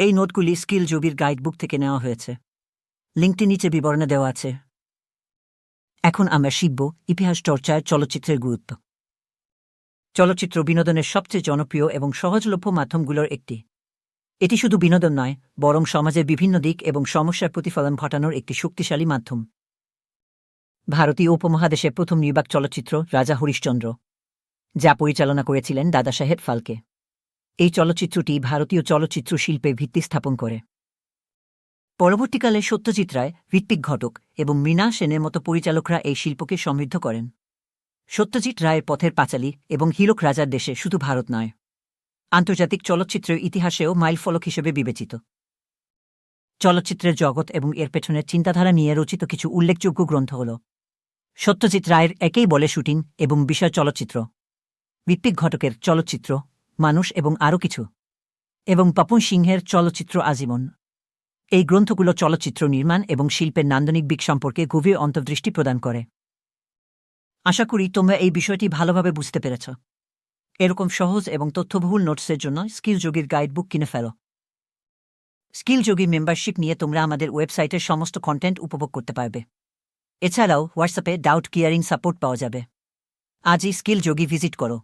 এই নোটগুলি স্কিল জবির গাইডবুক থেকে নেওয়া হয়েছে। লিঙ্কটি নিচে বিবরণে দেওয়া আছে। এখন আমরা শিখব ইতিহাস চর্চায় চলচ্চিত্রের গুরুত্ব। চলচ্চিত্র বিনোদনের সবচেয়ে জনপ্রিয় এবং সহজলভ্য মাধ্যমগুলোর একটি। এটি শুধু বিনোদন নয়, বরং সমাজের বিভিন্ন দিক এবং সমস্যার প্রতিফলন ঘটানোর একটি শক্তিশালী মাধ্যম। ভারতীয় উপমহাদেশের প্রথম নির্বাক চলচ্চিত্র রাজা হরিশ্চন্দ্র, যা পরিচালনা করেছিলেন দাদা সাহেব ফালকে। এই চলচ্চিত্রটি ভারতীয় চলচ্চিত্র শিল্পের ভিত্তি স্থাপন করে। পরবর্তীকালে সত্যজিৎ রায়, ঋত্বিক ঘটক এবং মীনা সেনের মতো পরিচালকরা এই শিল্পকে সমৃদ্ধ করেন। সত্যজিৎ রায়ের পথের পাঁচালী এবং হীরক রাজার দেশে শুধু ভারত নয়, আন্তর্জাতিক চলচ্চিত্রের ইতিহাসেও মাইলফলক হিসেবে বিবেচিত। চলচ্চিত্রের জগৎ এবং এর পেছনের চিন্তাধারা নিয়ে রচিত কিছু উল্লেখযোগ্য গ্রন্থ হল সত্যজিৎ রায়ের একেই বলে শুটিং এবং বিষয় চলচ্চিত্র। ঋত্বিক ঘটকের চলচ্চিত্র মানুষ এবং আরও কিছু। এবং পাপন সিংহের চলচ্চিত্র আজীবন। এই গ্রন্থগুলো চলচ্চিত্র নির্মাণ এবং শিল্পের নান্দনিক দিক সম্পর্কে গভীর অন্তর্দৃষ্টি প্রদান করে। আশা করি তোমরা এই বিষয়টি ভালোভাবে বুঝতে পেরেছ। এরকম সহজ এবং তথ্যবহুল নোটসের জন্য স্কিল যোগীর গাইডবুক কিনে ফেলো। স্কিল যোগী মেম্বারশিপ নিয়ে তোমরা আমাদের ওয়েবসাইটের সমস্ত কন্টেন্ট উপভোগ করতে পারবে। এছাড়াও হোয়াটসঅ্যাপে ডাউট ক্লিয়ারিং সাপোর্ট পাওয়া যাবে। আজই স্কিল যোগী ভিজিট করো।